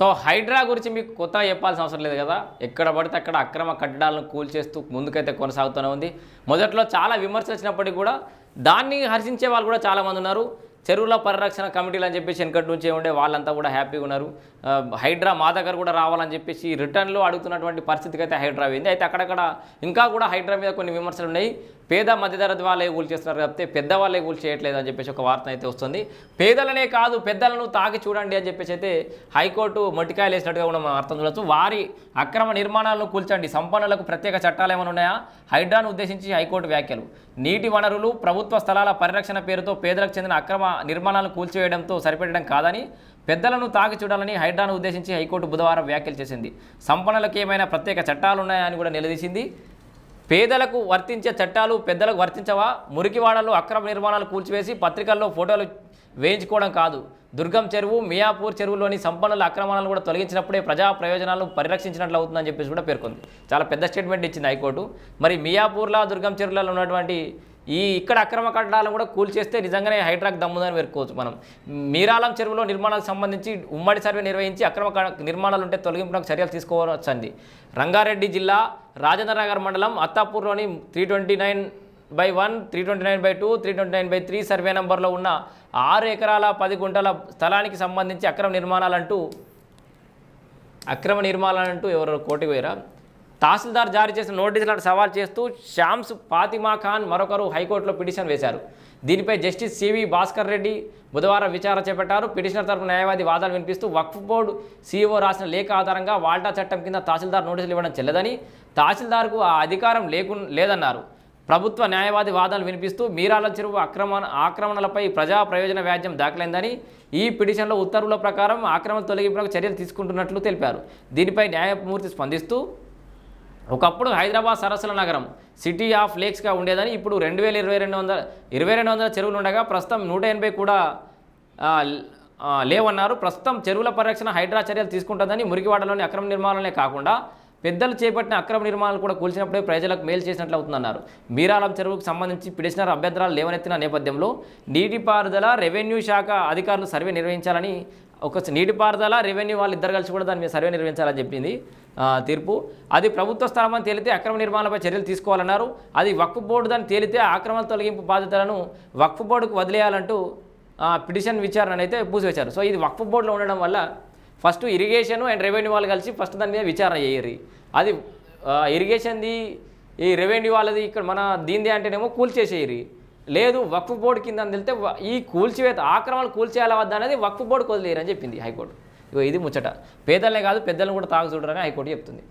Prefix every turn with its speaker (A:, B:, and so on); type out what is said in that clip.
A: So Hydraa గురించి మీకు కొత్తగా చెప్పాల్సిన అవసరం లేదు కదా. ఎక్కడ పడితే అక్కడ అక్రమ కట్టడాలను కూల్చేస్తూ ముందుకైతే కొనసాగుతూనే ఉంది. మొదట్లో చాలా విమర్శలు వచ్చినప్పటికీ కూడా దాన్ని హర్షించే వాళ్ళు కూడా చాలామంది ఉన్నారు. చెరువుల పరిరక్షణ కమిటీలు అని చెప్పేసి వెనకటి నుంచి ఉండే వాళ్ళంతా కూడా హ్యాపీగా ఉన్నారు. హైడ్రా మా దగ్గర కూడా రావాలని చెప్పేసి రిటర్న్లో అడుగుతున్నటువంటి పరిస్థితికి అయితే హైడ్రా అయింది. అయితే అక్కడక్కడ ఇంకా కూడా హైడ్రా మీద కొన్ని విమర్శలు ఉన్నాయి. పేద మధ్యతరగతి వాళ్ళే కూల్ చేస్తున్నారు కాబట్టి పెద్ద వాళ్ళే చేయట్లేదు అని చెప్పేసి ఒక వార్త అయితే వస్తుంది. పేదలనే కాదు పెద్దలను తాకి చూడండి అని చెప్పేసి అయితే హైకోర్టు మొట్టికాయలు వేసినట్టుగా కూడా మనం అర్థం చూడొచ్చు. వారి అక్రమ నిర్మాణాలను కూల్చండి. సంపన్నులకు ప్రత్యేక చట్టాలు ఏమైనా ఉన్నాయా? హైడ్రాను ఉద్దేశించి హైకోర్టు వ్యాఖ్యలు. నీటి వనరులు ప్రభుత్వ స్థలాల పరిరక్షణ పేరుతో పేదలకు చెందిన అక్రమ నిర్మాణాలను కూల్చివేయడంతో సరిపెట్టడం కాదని పెద్దలను తాకి చూడాలని హైడ్రాను ఉద్దేశించి హైకోర్టు బుధవారం వ్యాఖ్యలు చేసింది. సంపన్నులకు ఏమైనా ప్రత్యేక చట్టాలు ఉన్నాయా అని కూడా నిలదీసింది. పేదలకు వర్తించే చట్టాలు పెద్దలకు వర్తించవా? మురికివాడల్లో అక్రమ నిర్మాణాలు కూల్చివేసి పత్రికల్లో ఫోటోలు వేయించుకోవడం కాదు. దుర్గం చెరువు మియాపూర్ చెరువులోని సంపన్నుల అక్రమాలను కూడా తొలగించినప్పుడే ప్రజా ప్రయోజనాలను పరిరక్షించినట్లు అవుతుందని చెప్పేసి కూడా పేర్కొంది. చాలా పెద్ద స్టేట్మెంట్ ఇచ్చింది హైకోర్టు. మరి మియాపూర్లో దుర్గం చెరువులలో ఉన్నటువంటి ఈ ఇక్కడ అక్రమ కట్టడాలను కూడా కూల్చేస్తే నిజంగానే హైడ్రాక్ దమ్ముదని పేర్కోవచ్చు మనం. మీరాలం చెరువులో నిర్మాణాలకు సంబంధించి ఉమ్మడి సర్వే నిర్వహించి అక్రమ క- నిర్మాణాలు ఉంటే తొలగింపునకు చర్యలు తీసుకోవచ్చంది. రంగారెడ్డి జిల్లా రాజేంద్రనగర్ మండలం అత్తాపూర్లోని three twenty nine by one three twenty nine by two three twenty nine by three survey నెంబర్లో ఉన్న ఆరు ఎకరాల పది గుంటల స్థలానికి సంబంధించి అక్రమ నిర్మాణాలంటూ అక్రమ నిర్మాణాలంటూ ఎవరో కోటికి పోయారా? తహసీల్దార్ జారీ చేసిన నోటీసులను సవాల్ చేస్తూ షామ్స్ ఫాతిమా ఖాన్ మరొకరు హైకోర్టులో పిటిషన్ వేశారు. దీనిపై జస్టిస్ సివి భాస్కర్ రెడ్డి బుధవారం విచారణ చేపట్టారు. పిటిషనర్ తరపు న్యాయవాది వాదనలు వినిపిస్తూ వక్ఫ్ బోర్డు సీఈఓ రాసిన లేఖ ఆధారంగా వాల్టా చట్టం కింద తహసీల్దార్ నోటీసులు ఇవ్వడం చెల్లదని తహసీల్దార్కు ఆ అధికారం లేకు లేదన్నారు. ప్రభుత్వ న్యాయవాది వాదనలు వినిపిస్తూ మీరాల చెరువు ఆక్రమణ ఆక్రమణలపై ప్రజా ప్రయోజన వ్యాజ్యం దాఖలైందని ఈ పిటిషన్లో ఉత్తర్వుల ప్రకారం ఆక్రమణ తొలగింపులకు చర్యలు తీసుకుంటున్నట్లు తెలిపారు. దీనిపై న్యాయమూర్తి స్పందిస్తూ ఒకప్పుడు హైదరాబాద్ సరస్సుల నగరం సిటీ ఆఫ్ లేక్స్గా ఉండేదని ఇప్పుడు రెండు వేల ఇరవై రెండు వందల ఇరవై రెండు వందల చెరువులు ఉండగా ప్రస్తుతం నూట ఎనభై కూడా లేవన్నారు. ప్రస్తుతం చెరువుల పరిరక్షణ హైడ్రా చర్యలు తీసుకుంటుందని మురికివాడలోని అక్రమ నిర్మాణాలనే కాకుండా పెద్దలు చేపట్టిన అక్రమ నిర్మాణాలు కూడా కూల్చినప్పుడే ప్రజలకు మేలు చేసినట్లు అవుతుందన్నారు. మీరాలం చెరువుకు సంబంధించి పిటిషనర్ అభ్యంతరాలు లేవనెత్తిన నేపథ్యంలో నీటిపారుదల రెవెన్యూ శాఖ అధికారులు సర్వే నిర్వహించాలని ఒక నీటిపారుదల రెవెన్యూ వాళ్ళు ఇద్దరు కలిసి కూడా దాని మీద సర్వే నిర్వహించాలని చెప్పింది తీర్పు. అది ప్రభుత్వ స్థలం అని తేలితే అక్రమ నిర్మాణాలపై చర్యలు తీసుకోవాలన్నారు. అది వక్ఫ్ బోర్డు దాన్ని తేలితే ఆక్రమణ తొలగింపు బాధ్యతలను వక్ఫ్ బోర్డుకు వదిలేయాలంటూ పిటిషన్ విచారణ అయితే పూసివేశారు సో ఇది వక్ఫ్ బోర్డులో ఉండడం వల్ల ఫస్ట్ ఇరిగేషన్ అండ్ రెవెన్యూ వాళ్ళు కలిసి ఫస్ట్ దాని మీద విచారణ చేయరు. అది ఇరిగేషన్ది ఈ రెవెన్యూ వాళ్ళది ఇక్కడ మన దీంది అంటేనేమో కూల్చేసేయరు. లేదు వక్ఫ్ బోర్డు కింద అని వెళ్తే ఈ కూల్చివేత ఆక్రమణలు కూల్చేయాల వద్ద అనేది వక్ఫ్ బోర్డు వదిలేయరు అని చెప్పింది హైకోర్టు. ఇగో ఇది ముచ్చట. పేదలనే కాదు పెద్దలను కూడా తాగు చూడరని హైకోర్టు చెప్తుంది.